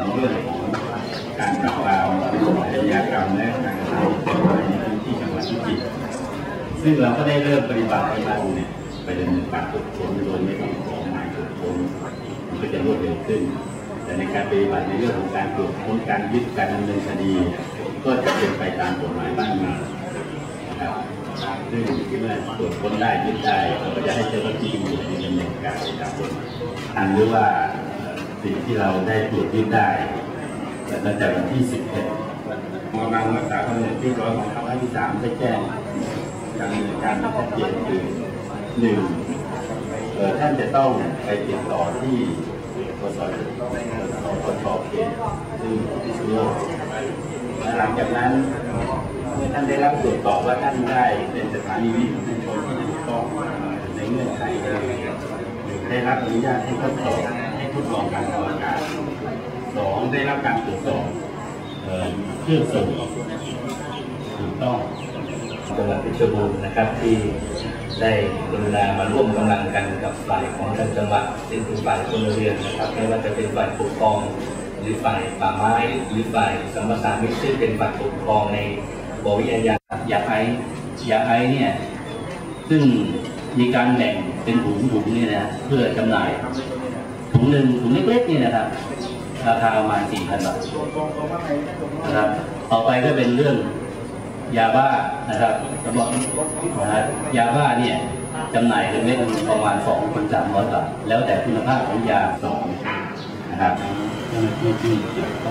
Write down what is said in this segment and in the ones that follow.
สองเรื่องของการปราบปรามอาชญากรรมและการกระทำในพื้นที่จังหวัดพิจิตรซึ่งเราก็ได้เริ่มปฏิบัติในเราเนี่ยไปดำเนินการตรวจค้นโดยไม่ต้องขอหมายตรวจค้นมันก็จะรวดเร็วขึ้น แต่ในการปฏิบัติในเรื่องของการตรวจค้นการยึดการดำเนินคดี ก็จะเป็นไปตามกฎหมายบ้านเมืองนะครับซึ่งเมื่อตรวจค้นได้ยึดได้เราก็จะให้เจ้าหน้าที่ตำรวจดำเนินการตามกฎหมายอันหรือว่า สิ่งที่เราได้ตรวจยึดได้แต่ตั้งแต่วันที่ 11กำลังรักษาความเรียบร้อยของเขาให้ที่สามได้แจ้งการดำเนินการที่ชัดเจนคือหนึ่งท่านจะต้องไปติดต่อที่กสศกสเขตซึ่งพิษณุโลกหลังจากนั้นเมื่อท่านได้รับตรวจสอบว่าท่านได้เป็นสถานีวิทยุชุมชนที่ถูกต้องในเงื่อนไขได้รับอนุญาตให้ทดสอบ ทดลองการทำอากาศสองได้รับการตรวจสอบเอ่อเครื่องสูบถูกต้องจังหวัดเพชรบูรณ์นะครับที่ได้กรุณามาร่วมกำลังกันกับฝ่ายของทางจังหวัดซึ่งเป็นฝ่ายพลเรือนนะครับไม่ว่าจะเป็นฝ่ายปกครองหรือฝ่ายป่าไม้หรือฝ่ายสัมปทานมิตรซึ่งเป็นฝ่ายปกครองในบวิทยายาไอยาไอเนี่ยซึ่งมีการแบ่งเป็นถุงถุงเนี่ยนะเพื่อจำหน่าย ถุงหนึ่งถุงเล็กๆนี่นะครับ ราคาประมาณ4,000บาทนะครับ ต่อไปก็เป็นเรื่องยาบ้านะครับสำหรับนะยาบ้าเนี่ยจำหน่ายเล็กๆประมาณ2 3 0 0บาท แล้วแต่คุณภาพของยาสองนะครับเจ้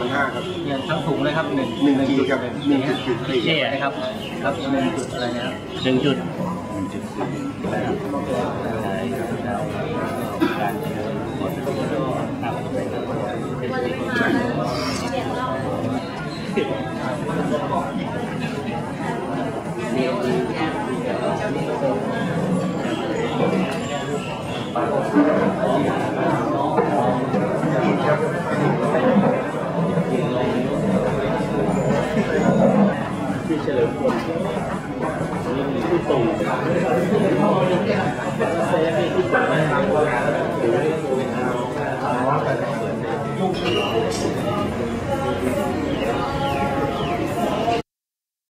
ราคามันห้าครับเนี่ยทั้งถุงเลยครับหนึ่งหนึ่งขีดกับหนึ่งฮะจุดสี่เช่นะครับครับหนึ่งจุดอะไรนะครับหนึ่งจุดหนึ่งจุดสี่ใช่ครับการเชื้อหมดครับ ตู่